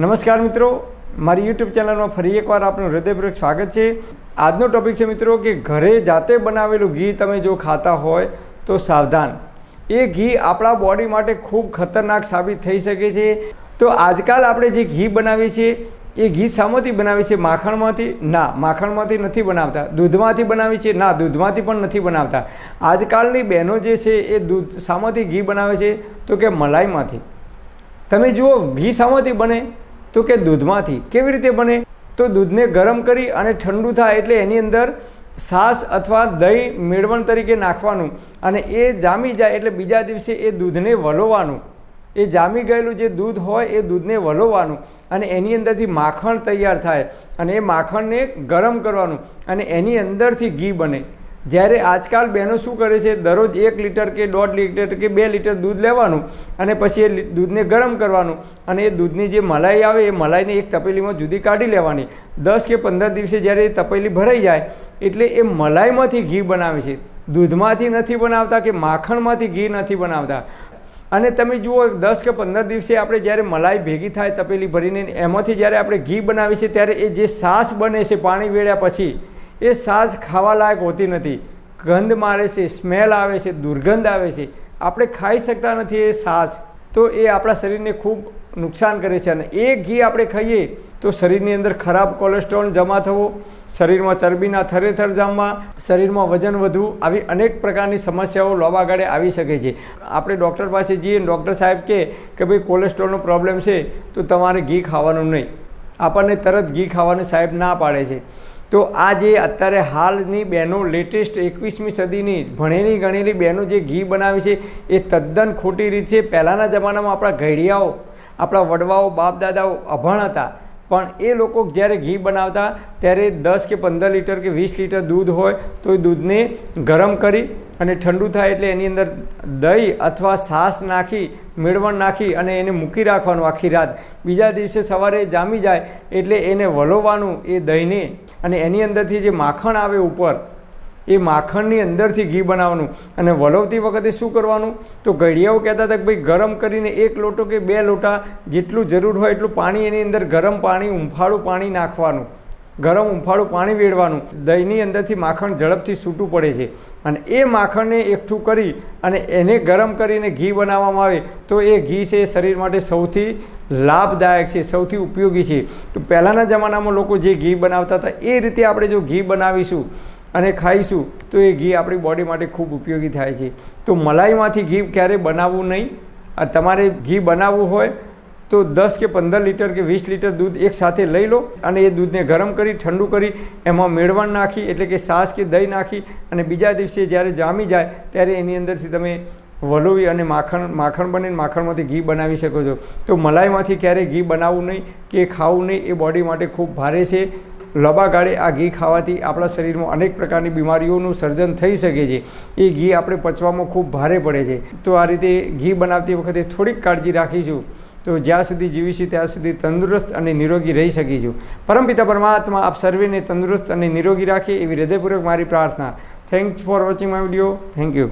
નમસ્કાર મિત્રો, મારી યુટ્યુબ ચેનલમાં ફરી એકવાર આપનું હૃદયપૂર્વક સ્વાગત છે. આજનો ટોપિક છે મિત્રો કે ઘરે જાતે બનાવેલું ઘી તમે જો ખાતા હોય તો સાવધાન. એ ઘી આપણા બોડી માટે ખૂબ ખતરનાક સાબિત થઈ શકે છે. તો આજકાલ આપણે જે ઘી બનાવીએ છીએ, એ ઘી શામાંથી બનાવીએ છીએ? માખણમાંથી? ના, માખણમાંથી નથી બનાવતા. દૂધમાંથી બનાવીએ છીએ? ના, દૂધમાંથી પણ નથી બનાવતા. આજકાલની બહેનો જે છે, એ દૂધ શામાંથી ઘી બનાવે છે. તો કે મલાઈમાંથી. તમે જુઓ, ઘી શામાંથી બને. તો કે દૂધમાંથી. કેવી રીતે બને? તો દૂધને ગરમ કરી અને ઠંડુ થાય એટલે એની અંદર છાશ અથવા દહીં મેળવણ તરીકે નાખવાનું અને એ જામી જાય એટલે બીજા દિવસે એ દૂધને વલોવાનું. એ જામી ગયેલું જે દૂધ હોય એ દૂધને વલોવાનું અને એની અંદરથી માખણ તૈયાર થાય અને એ માખણને ગરમ કરવાનું અને એની અંદરથી ઘી બને. જ્યારે આજકાલ બહેનો શું કરે છે? દરરોજ એક લીટર કે દોઢ લીટર કે બે લીટર દૂધ લેવાનું અને પછી એ દૂધને ગરમ કરવાનું અને એ દૂધની જે મલાઈ આવે એ મલાઈને એક તપેલીમાં જુદી કાઢી લેવાની. દસ કે પંદર દિવસે જ્યારે એ તપેલી ભરાઈ જાય, એટલે એ મલાઈમાંથી ઘી બનાવે છે. દૂધમાંથી નથી બનાવતા કે માખણમાંથી ઘી નથી બનાવતા. અને તમે જુઓ, દસ કે પંદર દિવસે આપણે જ્યારે મલાઈ ભેગી થાય તપેલી ભરીને, એમાંથી જ્યારે આપણે ઘી બનાવીએ છીએ, ત્યારે એ જે સાસ બને છે પાણી વેળ્યા પછી એ સાસ ખાવા લાયક હોતી નથી. ગંધ મારે છે, સ્મેલ આવે છે, દુર્ગંધ આવે છે. આપણે ખાઈ શકતા નથી એ સાસ તો એ આપણા શરીરને ખૂબ નુકસાન કરે છે અને એ ઘી આપણે ખાઈએ તો શરીરની અંદર ખરાબ કોલેસ્ટ્રોલ જમા થવો, શરીરમાં ચરબીના થરેથર જામવા, શરીરમાં વજન વધવું આવી અનેક પ્રકારની સમસ્યાઓ લોબા ગાળે આવી શકે છે. આપણે ડૉક્ટર પાસે જઈએ, ડૉક્ટર સાહેબ કહે કે ભાઈ, કોલેસ્ટ્રોલનો પ્રોબ્લેમ છે, તો તમારે ઘી ખાવાનું નહીં. આપણને તરત ઘી ખાવાની સાહેબ ના પાડે છે. તો આ જે અત્યારે હાલની બહેનો લેટેસ્ટ એકવીસમી સદીની ભણેલી, ગણેલી બહેનો જે ઘી બનાવે છે, એ તદ્દન ખોટી રીત છે પહેલાંના જમાનામાં આપણા ઘડિયાઓ, આપણા વડવાઓ બાપ દાદાઓ અભણ હતા. પણ એ લોકો જ્યારે ઘી બનાવતા, ત્યારે દસ કે પંદર લીટર કે વીસ લીટર દૂધ હોય, તો એ દૂધને ગરમ કરી અને ઠંડુ થાય એટલે એની અંદર દહીં અથવા છાશ નાખી, મેળવણ નાખી અને એને મૂકી રાખવાનું આખી રાત. બીજા દિવસે સવારે જામી જાય એટલે એને વલોવાનું એ દહીંને. અને એની અંદરથી જે માખણ આવે ઉપર એ માખણની અંદરથી ઘી બનાવવાનું. અને વલોવતી વખતે શું કરવાનું? તો ઘડિયાઓ કહેતા હતા કે ભાઈ ગરમ કરીને એક લોટો કે બે લોટા જેટલું જરૂર હોય એટલું પાણી એની અંદર ગરમ પાણી, ઉંફાળું પાણી નાખવાનું. ગરમ, ઉંફાળું પાણી વેડવાનું. દહીંની અંદરથી માખણ ઝડપથી છૂટું પડે છે. અને એ માખણને એકઠું કરી અને એને ગરમ કરીને ઘી બનાવવામાં આવે તો એ ઘી છે એ શરીર માટે સૌથી લાભદાયક છે, સૌથી ઉપયોગી છે. તો પહેલાંના જમાનામાં લોકો જે ઘી બનાવતા હતા એ રીતે આપણે જો ઘી બનાવીશું અને ખાઈશું, તો એ ઘી આપણી બોડી માટે ખૂબ ઉપયોગી થાય છે. તો મલાઈમાંથી ઘી ક્યારેય બનાવવું નહીં? તમારે ઘી બનાવવું હોય, તો દસ કે પંદર લીટર કે વીસ લીટર દૂધ એકસાથે લઈ લો અને એ દૂધને ગરમ કરી, ઠંડુ કરી, એમાં મેળવણ નાખી, એટલે કે સાસ કે દહીં નાખી અને બીજા દિવસે જ્યારે જામી જાય, ત્યારે એની અંદરથી તમે વલોવી અને માખણ માખણ બને માખણમાંથી ઘી બનાવી શકો છો. તો મલાઈમાંથી ક્યારેય ઘી બનાવવું નહીં કે ખાવું નહીં, એ બોડી માટે ખૂબ ભારે છે. લંબા ગાળે આ ઘી ખાવાથી આપણા શરીરમાં અનેક પ્રકારની બીમારીઓનું સર્જન થઈ શકે છે. એ ઘી આપણે પચવામાં ખૂબ ભારે પડે છે. તો આ રીતે ઘી બનાવતી વખતે થોડીક કાળજી રાખીશું. તો જ્યાં સુધી જીવીશું ત્યાં સુધી તંદુરસ્ત અને નિરોગી રહી શકીશું. પરમપિતા પરમાત્મા, આપ સર્વેને તંદુરસ્ત અને નિરોગી રાખે એવી હૃદયપૂર્વક મારી પ્રાર્થના. Thanks for watching my video thank you